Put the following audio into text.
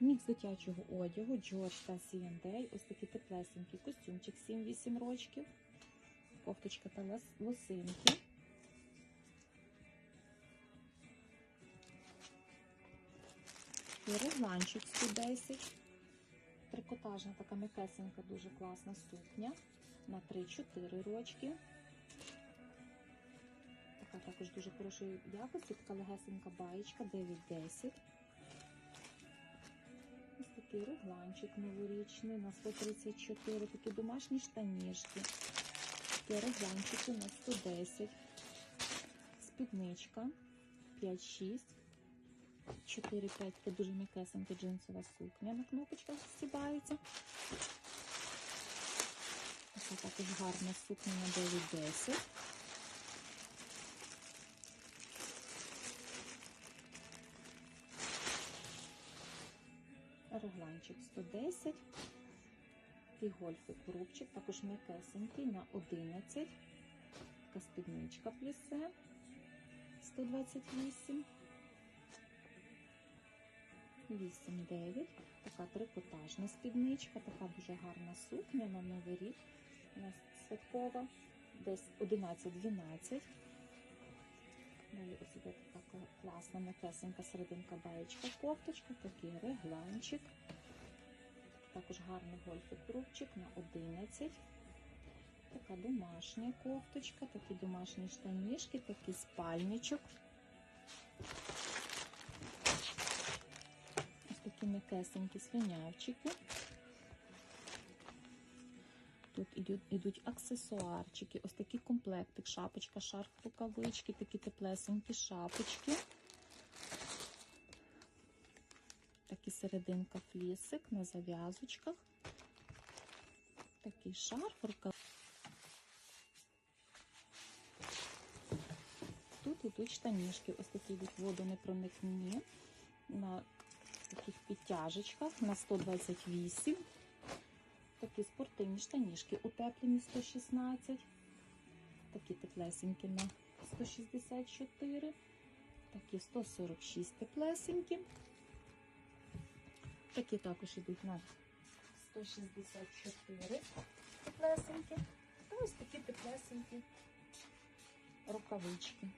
Мікс дитячого одягу, Джордж та C&A. Ось такі теплесенькі костюмчик 7-8 рочків. Кофточка та лосинки. І регланчик 110. Трикотажна така м'якесенька, дуже класна сукня на 3-4 рочки. Така також дуже хорошої якості, така легесенька баєчка 9-10. Такий регланчик новорічний на 134, такі домашні штанішки. Такі регланчики на 110. Спідничка 5-6. 4-5 це дуже м'якесенька джинсова сукня на кнопочках стібається. Ось також гарна сукня на 9-10. Регланчик 110. Такий гольфик рубчик, також м'якесенький на 11. Така спідничка плюсе 128. 8-9. Така трикотажна спідничка, така дуже гарна сукня на Новий рік. У нас святкова. Десь 11-12. Далі ось така класна м'якесенька серединка баєчка кофточка, такий регланчик. Також гарний гольфик рубчик на 11. Така домашня кофточка, такі домашні штанішки, такий спальничок. Ось такі м'якесенькі слюнявчики. Тут ідуть, ідуть аксесуарчики, ось такі комплектик, шапочка, шарф, рукавички, такі теплесенькі шапочки. Такий серединка флісик на зав'язочках. Такий шарф, рукав. Тут ідуть штанішки, ось такі йдуть водонепроникні на таких підтяжечках на 128. Такі спортивні штанішки утеплені 116. Такі теплесенькі на 164. Такі 146 теплесенькі. Такі також йдуть на 164 теплесенькі. Та ось такі теплесенькі рукавички.